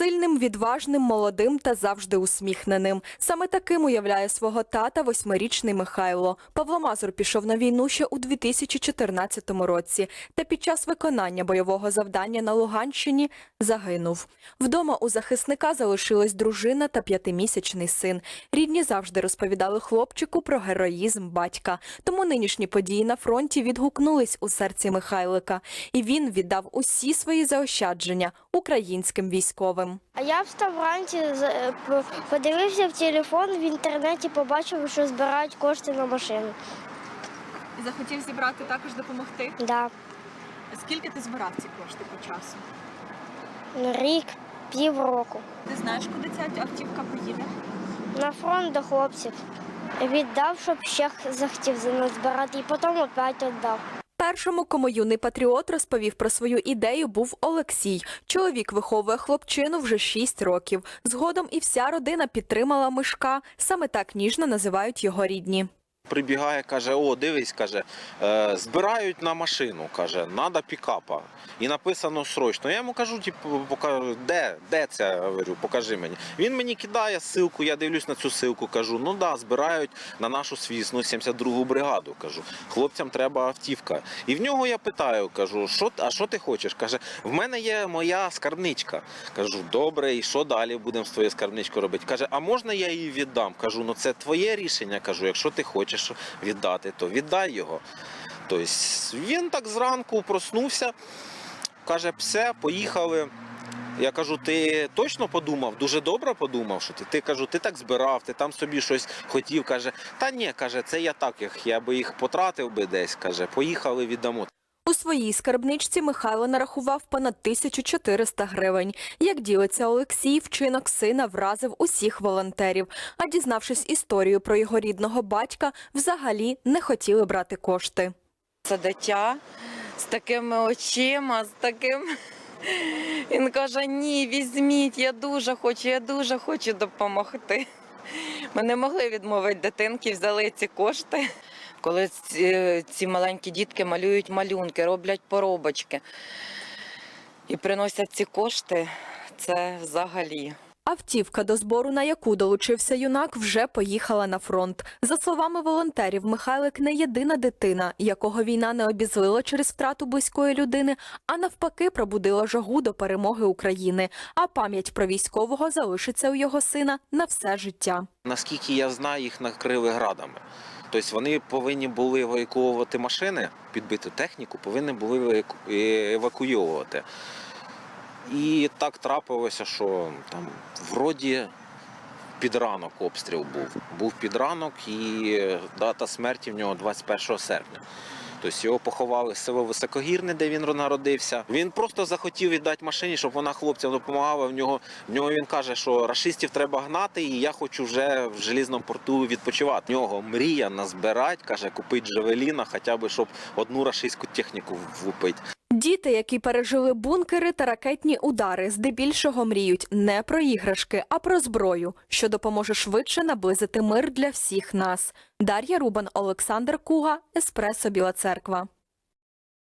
Сильним, відважним, молодим та завжди усміхненим. Саме таким уявляє свого тата восьмирічний Михайло. Павло Мазур пішов на війну ще у 2014 році та під час виконання бойового завдання на Луганщині загинув. Вдома у захисника залишилась дружина та п'ятимісячний син. Рідні завжди розповідали хлопчику про героїзм батька. Тому нинішні події на фронті відгукнулись у серці Михайлика, і він віддав усі свої заощадження українським військовим. А я встав вранці, е, подивився в телефон, в інтернеті побачив, що збирають кошти на машину. І захотів зібрати також допомогти. Так. Да. Скільки ти збирав ці кошти по часу? Рік, півроку. Ти знаєш, куди ця автівка поїде? На фронт до хлопців. Віддав, щоб ще захотів за нас збирати, і потім опять віддав. Першому, кому юний патріот розповів про свою ідею, був Олексій. Чоловік виховує хлопчину вже 6 років. Згодом і вся родина підтримала мишка. Саме так ніжно називають його рідні. Прибігає, каже: О, дивись, каже, е, збирають на машину, каже, треба пікапа. І написано срочно. Я йому кажу, типу, пока- де, де це? Говорю, покажи мені. Він мені кидає ссылку, я дивлюсь на цю ссылку, кажу, ну да, збирають на нашу свісну 72-гу бригаду. Кажу, хлопцям треба автівка. І в нього я питаю, кажу, що, а що ти хочеш? Каже, в мене є моя скарбничка. Кажу, добре, і що далі будемо з твоєю скарбничкою робити? Каже, а можна я її віддам? Кажу, ну це твоє рішення. Кажу, якщо ти хочеш віддати, то віддай його. Тобто він так зранку проснувся, каже, все, поїхали. Я кажу, ти точно подумав, дуже добре подумав, що ти. Ти кажу, ти так збирав, ти там собі щось хотів. Каже, та ні, каже, це я так, я би їх потратив би десь. Каже, поїхали віддамо. У своїй скарбничці Михайло нарахував понад 1400 гривень. Як ділиться Олексій, вчинок сина вразив усіх волонтерів. А дізнавшись історію про його рідного батька, взагалі не хотіли брати кошти. Це дитя з такими очима, з таким. Він каже: ні, візьміть, я дуже хочу, я дуже хочу допомогти. Ми не могли відмовити дитинки, взяли ці кошти. Коли ці, ці маленькі дітки малюють малюнки, роблять поробочки і приносять ці кошти, це взагалі. Автівка, до збору на яку долучився юнак, вже поїхала на фронт. За словами волонтерів, Михайлик не єдина дитина, якого війна не обізлила через втрату близької людини, а навпаки пробудила жагу до перемоги України. А пам'ять про військового залишиться у його сина на все життя. Наскільки я знаю, їх накрили градами. Тобто вони повинні були евакуювати машини, підбиту техніку, повинні були еваку- е. І так трапилося, що там вроді під ранок обстріл був. Був під ранок і дата смерті в нього 21 серпня. Тобто його поховали в село Високогірне, де він народився. Він просто захотів віддати машині, щоб вона хлопцям допомагала. В нього, в нього він каже, що рашистів треба гнати, і я хочу вже в желізному порту відпочивати. В нього мрія назбирати, каже, купити Джавеліна, хоча б щоб одну рашистську техніку влупити. Діти, які пережили бункери та ракетні удари, здебільшого мріють не про іграшки, а про зброю, що допоможе швидше наблизити мир для всіх нас. Дар'я Рубан, Олександр Куга, Еспресо Біла Церква.